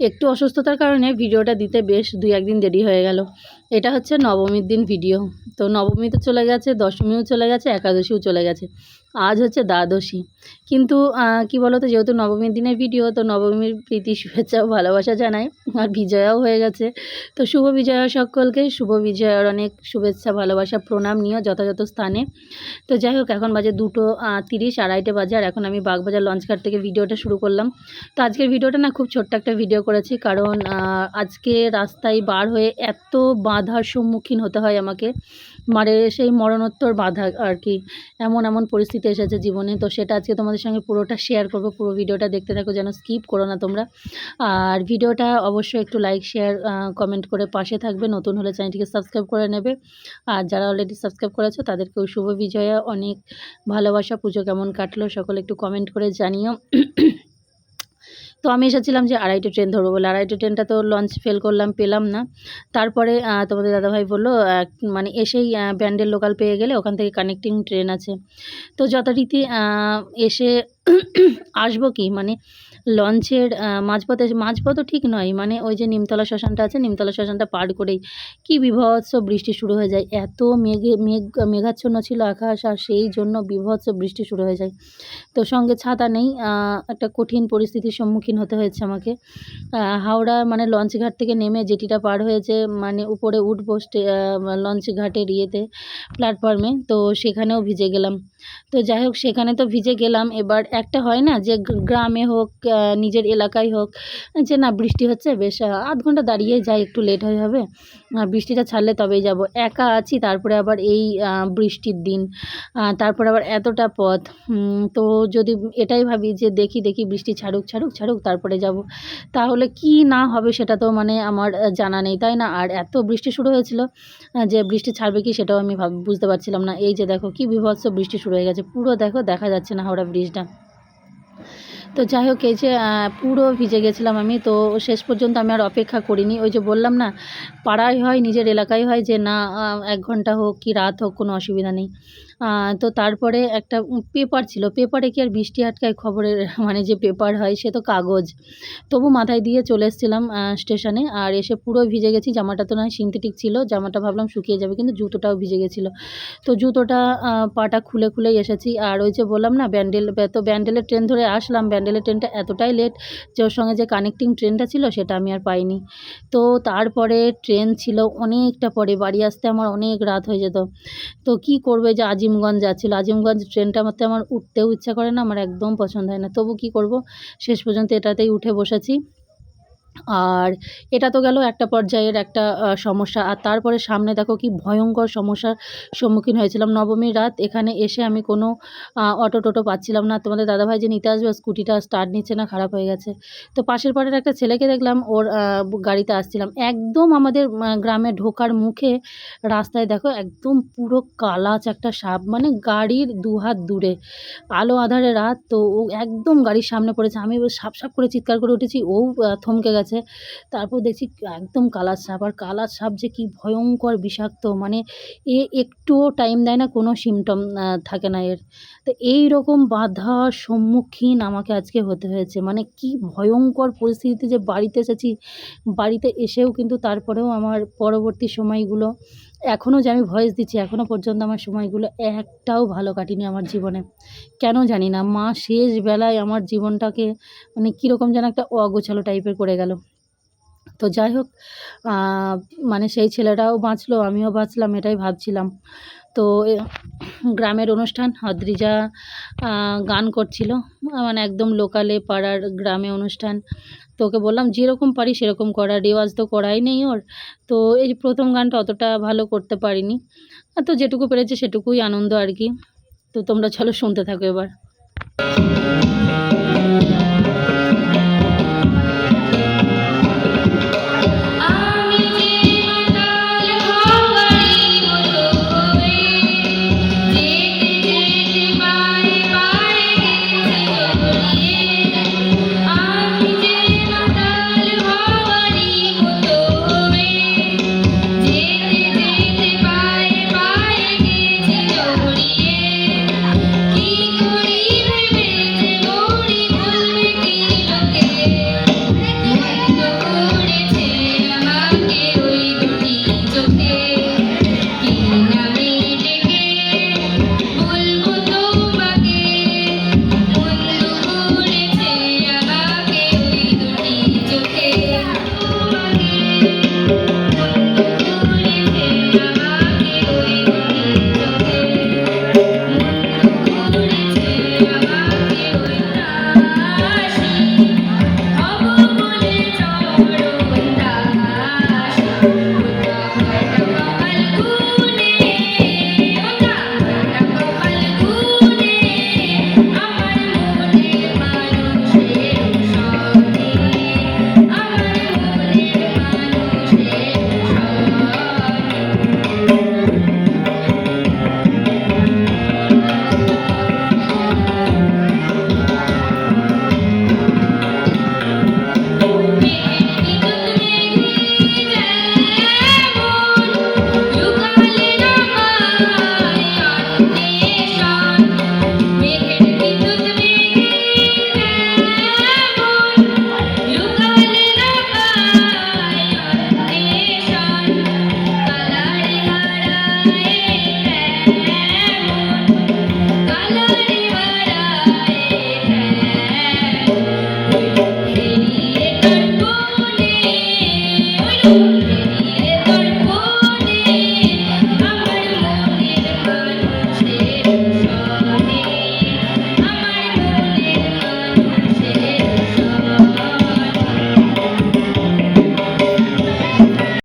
একটু অসুস্থতার কারণে ভিডিওটা দিতে বেশ দুই একদিন দেরি হয়ে গেল। এটা হচ্ছে নবমীর দিন ভিডিও তো নবমী তো চলে গেছে, দশমীও চলে গেছে, একাদশীও চলে গেছে। আজ হচ্ছে দ্বাদশী। কিন্তু কি বলো তো যেহেতু নবমীর দিনের ভিডিও তো নবমীর প্রীতি, শুভেচ্ছা ভালোবাসা জানাই। আর বিজয়াও হয়ে গেছে। তো শুভ বিজয়া সকলকে, শুভ বিজয়ার অনেক শুভেচ্ছা, ভালোবাসা, প্রণাম নিয়ে যথাযথ স্থানে। তো যাই হোক, এখন বাজে দুটো তিরিশ, আড়াইটে বাজে। আর এখন আমি বাগবাজার লঞ্চঘাট থেকে ভিডিওটা শুরু করলাম। তো আজকের ভিডিওটা না, খুব ছোট্ট একটা ভিডিও করেছি। কারণ আজকে রাস্তায় বার হয়ে এত বাধার সম্মুখীন হতে হয় আমাকে। মানে সেই মরণোত্তর বাধা আর কি এমন এমন পরিস্থিতি এসেছে জীবনে। তো সেটা আজকে তোমাদের সঙ্গে পুরোটা শেয়ার করব। পুরো ভিডিওটা দেখতে থাকো যেন স্কিপ করো না তোমরা। আর ভিডিওটা অবশ্যই একটু লাইক শেয়ার কমেন্ট করে পাশে থাকবে। নতুন হলে চ্যানেলটিকে সাবস্ক্রাইব করে নেবে। আর যারা অলরেডি সাবস্ক্রাইব করেছ, তাদেরকেও শুভ বিজয়া। অনেক ভালোবাসা, পুজো কেমন কাটলো, সকলে একটু কমেন্ট করে জানিও। তো আমি এসেছিলাম যে আড়াইটে ট্রেন ধরবো বলে। আড়াইটে ট্রেনটা তো লঞ্চ ফেল করলাম, পেলাম না। তারপরে তোমাদের দাদাভাই বলল মানে এসেই ব্যান্ডেল লোকাল পেয়ে গেলে ওখান থেকে কানেক্টিং ট্রেন আছে। তো যথারীতি এসে আসব কি? মানে লঞ্চের মাঝপথে, মাঝপথও ঠিক নয়। মানে ওই যে নিমতলা শ্মশানটা আছে, নিমতলা শ্মশানটা পার করেই কি বিভৎস বৃষ্টি শুরু হয়ে যায়। এত মেঘে, মেঘ, মেঘাচ্ছন্ন ছিল আকাশ, আর সেই জন্য বিভৎস বৃষ্টি শুরু হয়ে যায়। তো সঙ্গে ছাতা নেই একটা কঠিন পরিস্থিতির সম্মুখীন হতে হয়েছে আমাকে। হাওড়া মানে লঞ্চ ঘাট থেকে নেমে যেটিটা পার হয়েছে মানে উপরে উঠবো স্টে লঞ্চ ঘাটের ইয়েতে প্ল্যাটফর্মে তো সেখানেও ভিজে গেলাম। তো যাই হোক, সেখানে তো ভিজে গেলাম। এবার একটা হয় না যে গ্রামে হোক নিজের এলাকায় হোক, যে না, বৃষ্টি হচ্ছে, বেশ আধ ঘণ্টা দাঁড়িয়ে যাই একটু লেট হয়ে, হবে। বৃষ্টিটা ছাড়লে তবেই যাব। একা আছি, তারপরে আবার এই বৃষ্টির দিন। তারপরে আবার এতটা পথ। তো যদি এটাই ভাবি যে দেখি দেখি বৃষ্টি ছাড়ুক ছাড়ুক ছাড়ুক, তারপরে যাব। তাহলে কি না হবে সেটা তো মানে আমার জানা নেই, তাই না? আর এত বৃষ্টি শুরু হয়েছিল যে বৃষ্টি ছাড়বে কি সেটাও আমি ভাব, বুঝতে পারছিলাম না। এই যে দেখো, কি বিভৎস বৃষ্টি শুরু হয়ে গেছে। পুরো দেখো, দেখা যাচ্ছে না হাওড়া ব্রিজটা। তো যাই হোক, এই যে পুরো ভিজে গেছিলাম আমি, তো শেষ পর্যন্ত আমি আর অপেক্ষা করিনি। ওই যে বললাম না, পাড়ায় হয়, নিজের এলাকায় হয় যে, না এক ঘণ্টা হোক কি রাত হোক, কোনো অসুবিধা নেই। তো তারপরে একটা পেপার ছিল, পেপারে কি আর বৃষ্টি আটকায় খবরের মানে যে পেপার হয়, সে তো কাগজ। তবু মাথায় দিয়ে চলে এসেছিলাম স্টেশনে, আর এসে পুরো ভিজে গেছি। জামাটা তো নয়, সিনথেটিক ছিল, জামাটা ভাবলাম শুকিয়ে যাবে, কিন্তু জুতোটাও ভিজে গেছিল। তো জুতোটা পাটা খুলে খুলেই এসেছি, আর ওই যে বললাম না, ব্যান্ডেল তো ব্যান্ডেলের ট্রেন ধরে আসলাম ব্যান্ডেলের ট্রেনটা এতটাই লেট যে ওর সঙ্গে যে কানেক্টিং ট্রেনটা ছিল সেটা আমি আর পাইনি। তো তারপরে ট্রেন ছিল অনেকটা পরে, বাড়ি আসতে আমার অনেক রাত হয়ে যেত। তো কি করবে যে আজিমগঞ্জ যাচ্ছিল। আজিমগঞ্জ ট্রেনটা মধ্যে আমার উঠতেও ইচ্ছা করে না, আমার একদম পছন্দ হয় না। তবু কি করব? শেষ পর্যন্ত এটাতেই উঠে বসেছি। আর এটা তো গেল একটা পর্যায়ের একটা সমস্যা। আর তারপরে সামনে দেখো কি ভয়ঙ্কর সমস্যার সম্মুখীন হয়েছিলাম। নবমীর রাত এখানে এসে আমি কোনো অটো টোটো পাচ্ছিলাম না। তোমাদের দাদাভাই যে নিতে আসবে, স্কুটিটা স্টার্ট নিচ্ছে না, খারাপ হয়ে গেছে। তো পাশের পাড়ের একটা ছেলেকে দেখলাম, ওর গাড়িতে আসছিলাম। একদম আমাদের গ্রামে ঢোকার মুখে রাস্তায় দেখো একদম পুরো কালাচ একটা সাপ মানে গাড়ির দু হাত দূরে। আলো আধারে রাত, তো ও একদম গাড়ির সামনে পড়েছে। আমি সাপ সাপ করে চিৎকার করে উঠেছি। ও থমকে গেছে। তারপর দেখছি একদম কালার সাপ। আর কালার সাপ যে কি ভয়ঙ্কর বিষাক্ত মানে এ একটুও টাইম দেয় না, কোনো সিমটম থাকে না এর। তো এই রকম বাধার সম্মুখীন আমাকে আজকে হতে হয়েছে। মানে কি ভয়ঙ্কর পরিস্থিতিতে যে বাড়িতে এসেছি, বাড়িতে এসেও কিন্তু তারপরেও আমার পরবর্তী সময়গুলো এখনও যে আমি ভয়েস দিচ্ছি এখনও পর্যন্ত আমার সময়গুলো একটাও ভালো কাটিনি আমার জীবনে। কেন জানি না, মা শেষ বেলায় আমার জীবনটাকে মানে কীরকম যেন একটা অগোছালো টাইপের করে গেল। তো যাই হোক মানে সেই ছেলেটাও বাঁচলো আমিও বাঁচলাম এটাই ভাবছিলাম। তো গ্রামের অনুষ্ঠান অদ্রিজা আহ, গান করছিল মানে একদম লোকালে পাড়ার গ্রামে অনুষ্ঠান। তো ওকে বললাম যেরকম পারি সেরকম করা রেওয়াজ তো করাই নেই ওর। তো এই প্রথম গানটা অতটা ভালো করতে পারিনি। তো যেটুকু পেরেছে সেটুকুই আনন্দ আর কি। তো তোমরা চলো শুনতে থাকো এবার।